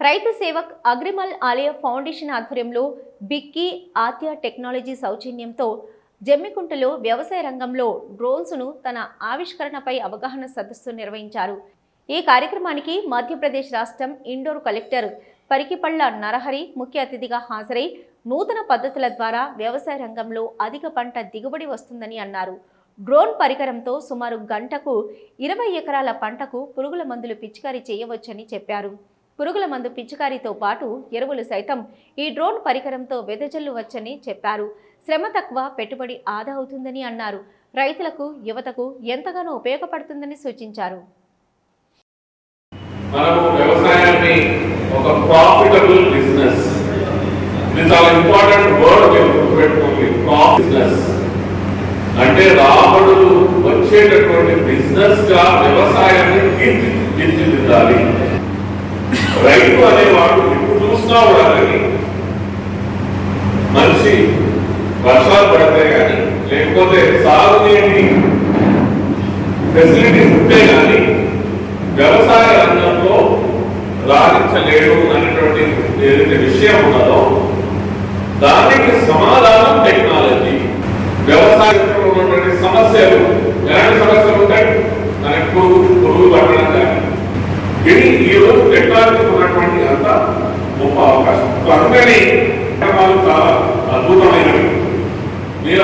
రైతు సేవక్ అగ్రిమల్ ఆలయ ఫౌండేషన్ ఆధ్వర్యంలో బిక్కీ ఆత్య టెక్నాలజీ సౌజన్యంతో జమ్మికుంటలో వ్యవసాయ రంగంలో డ్రోన్స్ను తన ఆవిష్కరణపై అవగాహన సదస్సు నిర్వహించారు. ఈ కార్యక్రమానికి మధ్యప్రదేశ్ రాష్ట్రం ఇండోర్ కలెక్టర్ పరికిపళ్ళ నరహరి ముఖ్య అతిథిగా హాజరై నూతన పద్ధతుల ద్వారా వ్యవసాయ రంగంలో అధిక పంట దిగుబడి వస్తుందని అన్నారు. డ్రోన్ పరికరంతో సుమారు గంటకు ఇరవై ఎకరాల పంటకు పురుగుల మందులు పిచికారీ చేయవచ్చని చెప్పారు. పురుగుల మందు పిచికారీతో పాటు ఎరువులు సైతం ఈ డ్రోన్ పరికరంతో వెదజల్లువచ్చని చెప్పారు. శ్రమ తక్కువ పెట్టుబడి ఆదా అవుతుందని అన్నారు. రైతులకు యువతకు ఎంతగానో ఉపయోగపడుతుందని సూచించారు. మనము వ్యవసాయాన్ని ఒక ప్రాఫిటబుల్ బిజినెస్ ఇది చాలా ఇంపార్టెంట్ వర్డ్ మీరు గుర్తుపెట్టుకోండి బిజినెస్ అంటే రాబడులు వచ్చేటటువంటి బిజినెస్గా వ్యవసాయాన్ని తీర్చిదిద్దాలి రైతు అనేవాడు ఇప్పుడు చూస్తా ఉండాలని మనిషి వర్షాలు పడితే కానీ లేకపోతే సాగునీటి ఫెసిలిటీస్ ఉంటే కానీ వ్యవసాయ రంగంలో రాణించలేడు అనేటువంటి ఏదైతే విషయం ఉన్నదో దానికి సమాధానం టెక్నాలజీ వ్యవసాయంలో ఉన్నటువంటి సమస్యలు ఎలాంటి సమస్యలు ఉంటాయి? ఈ ఉన్నటువంటి అంత గొప్ప అవకాశం. సో అందుకని చాలా అద్భుతమైనవి. మీరు